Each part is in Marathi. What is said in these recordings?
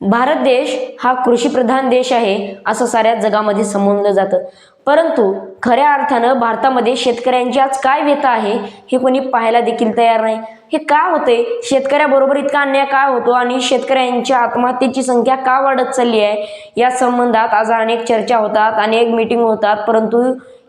भारत देश हा कृषीप्रधान देश आहे असं साऱ्या जगामध्ये समजलं जातं. परंतु खऱ्या अर्थानं भारतामध्ये शेतकऱ्यांची आज काय व्यथा आहे हे कोणी पाहायला देखील तयार नाही. हे का होते शेतकऱ्याबरोबर इतका अन्याय का होतो आणि शेतकऱ्यांच्या आत्महत्येची संख्या का वाढत चालली आहे? या संबंधात आज अनेक चर्चा होतात अनेक मीटिंग होतात परंतु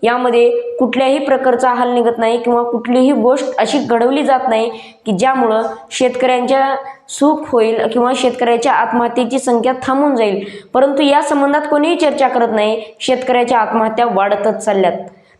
यामध्ये कुठल्याही प्रकारचा हल निघत नाही किंवा कुठलीही गोष्ट अशी घडवली जात नाही की ज्यामुळं शेतकऱ्यांच्या सुख होईल किंवा शेतकऱ्याच्या आत्महत्येची संख्या थांबून जाईल. परंतु या संबंधात कोणीही चर्चा करत नाही. शेतकऱ्याच्या आत्महत्या वाढतच चालल्यात.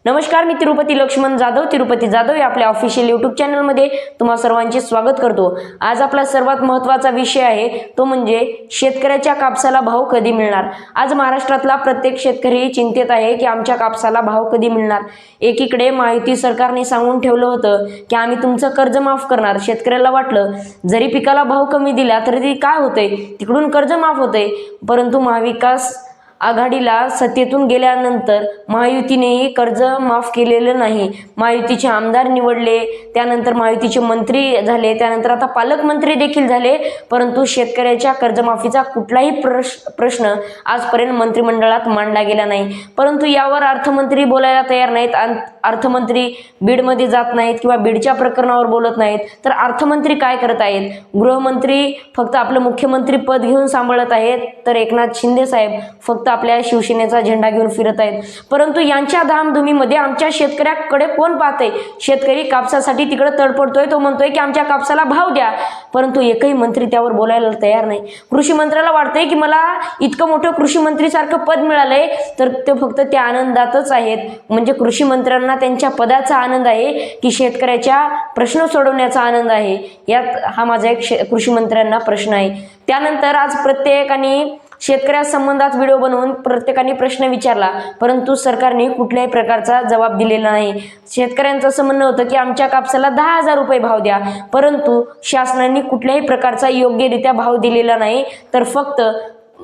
नमस्कार मी तिरुपती लक्ष्मण जाधव. तिरुपती जाधव या आपल्या ऑफिशियल यूट्यूब चॅनलमध्ये तुम्हा सर्वांचे स्वागत करतो. आज आपला सर्वात महत्त्वाचा विषय आहे तो म्हणजे शेतकऱ्याच्या कापसाला भाव कधी मिळणार? आज महाराष्ट्रातला प्रत्येक शेतकरी चिंतेत आहे की आमच्या कापसाला भाव कधी मिळणार? एकीकडे माहिती सरकारने सांगून ठेवलं होतं की आम्ही तुमचं कर्ज माफ करणार शेतकऱ्याला वाटलं. जरी पिकाला भाव कमी दिला तरी काय होतंय? तिकडून कर्ज माफ होतंय. परंतु महाविकास आघाडीला सत्तेतून गेल्यानंतर महायुतीनेही कर्ज माफ केलेलं नाही. महायुतीचे आमदार निवडले त्यानंतर महायुतीचे मंत्री झाले त्यानंतर आता पालकमंत्री देखील झाले. परंतु शेतकऱ्याच्या कर्जमाफीचा कुठलाही प्रश प्रश्न आजपर्यंत मंत्रिमंडळात मांडला गेला नाही. परंतु यावर अर्थमंत्री बोलायला तयार नाहीत. अर्थमंत्री बीडमध्ये जात नाहीत किंवा बीडच्या प्रकरणावर बोलत नाहीत. तर अर्थमंत्री काय करत आहेत? गृहमंत्री फक्त आपलं मुख्यमंत्री पद घेऊन सांभाळत आहेत. तर एकनाथ शिंदे साहेब फक्त आपल्या शिवसेनेचा झेंडा घेऊन फिरत आहेत. परंतु यांच्या धामधुमीमध्ये आमच्या शेतकऱ्याकडे कोण पाहते शेतकरी कापसासाठी तिकडे तडपडतोय तो म्हणतोय की आमच्या कापसाला भाव द्या. परंतु एकही मंत्री त्यावर बोलायला तयार नाही. कृषी मंत्र्याला वाटतंय की मला इतकं मोठं कृषी मंत्रीसारखं पद मिळालंय तर ते फक्त त्या आनंदातच आहेत. म्हणजे कृषी मंत्र्यांना त्यांच्या पदाचा आनंद आहे की शेतकऱ्याच्या प्रश्न सोडवण्याचा आनंद आहे. यात हा माझा एक शे कृषी मंत्र्यांना प्रश्न आहे. त्यानंतर आज प्रत्येकाने शेतकऱ्या संबंधात व्हिडिओ बनवून प्रत्येकाने प्रश्न विचारला परंतु सरकारने कुठल्याही प्रकारचा जबाब दिलेला नाही. शेतकऱ्यांचं असं म्हणणं होतं की आमच्या कापसाला दहा हजार रुपये भाव द्या परंतु शासनाने कुठल्याही प्रकारचा योग्यरित्या भाव दिलेला नाही. तर फक्त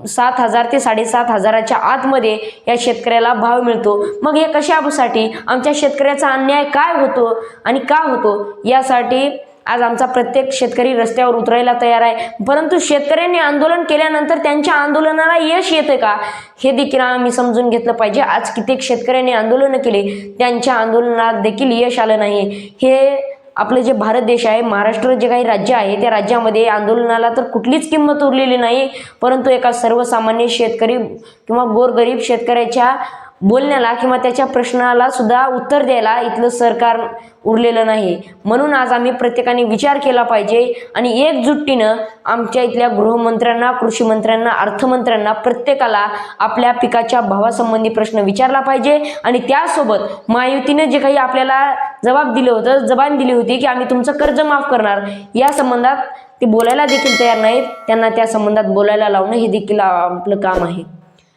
सात हजार ते साडेसात हजाराच्या आतमध्ये या शेतकऱ्याला भाव मिळतो. मग हे कशासाठी? आमच्या शेतकऱ्याचा अन्याय काय होतो आणि का होतो? यासाठी आज आमचा प्रत्येक शेतकरी रस्त्यावर उतरायला तयार आहे. परंतु शेतकऱ्यांनी आंदोलन केल्यानंतर त्यांच्या आंदोलनाला यश येतं का? हे देखील आम्ही समजून घेतलं पाहिजे. आज कित्येक शेतकऱ्यांनी आंदोलनं केले त्यांच्या आंदोलनात देखील यश आलं नाही. हे आपलं जे भारत देश आहे महाराष्ट्र जे काही राज्य आहे त्या राज्यामध्ये आंदोलनाला तर कुठलीच किंमत उरलेली नाही. परंतु एका सर्वसामान्य शेतकरी किंवा गोरगरीब शेतकऱ्याच्या बोलण्याला किंवा त्याच्या प्रश्नाला सुद्धा उत्तर द्यायला इथलं सरकार उरलेलं नाही. म्हणून आज आम्ही प्रत्येकाने विचार केला पाहिजे आणि एकजुट्टीनं आमच्या इथल्या गृहमंत्र्यांना कृषी मंत्र्यांना अर्थमंत्र्यांना प्रत्येकाला आपल्या पिकाच्या भावासंबंधी प्रश्न विचारला पाहिजे आणि त्यासोबत महायुतीनं जे काही आपल्याला जबाब दिलं होतं जबान दिली होती की आम्ही तुमचं कर्ज माफ करणार या संबंधात ते बोलायला देखील तयार नाहीत. त्यांना त्या संबंधात बोलायला लावणं हे देखील आपलं काम आहे.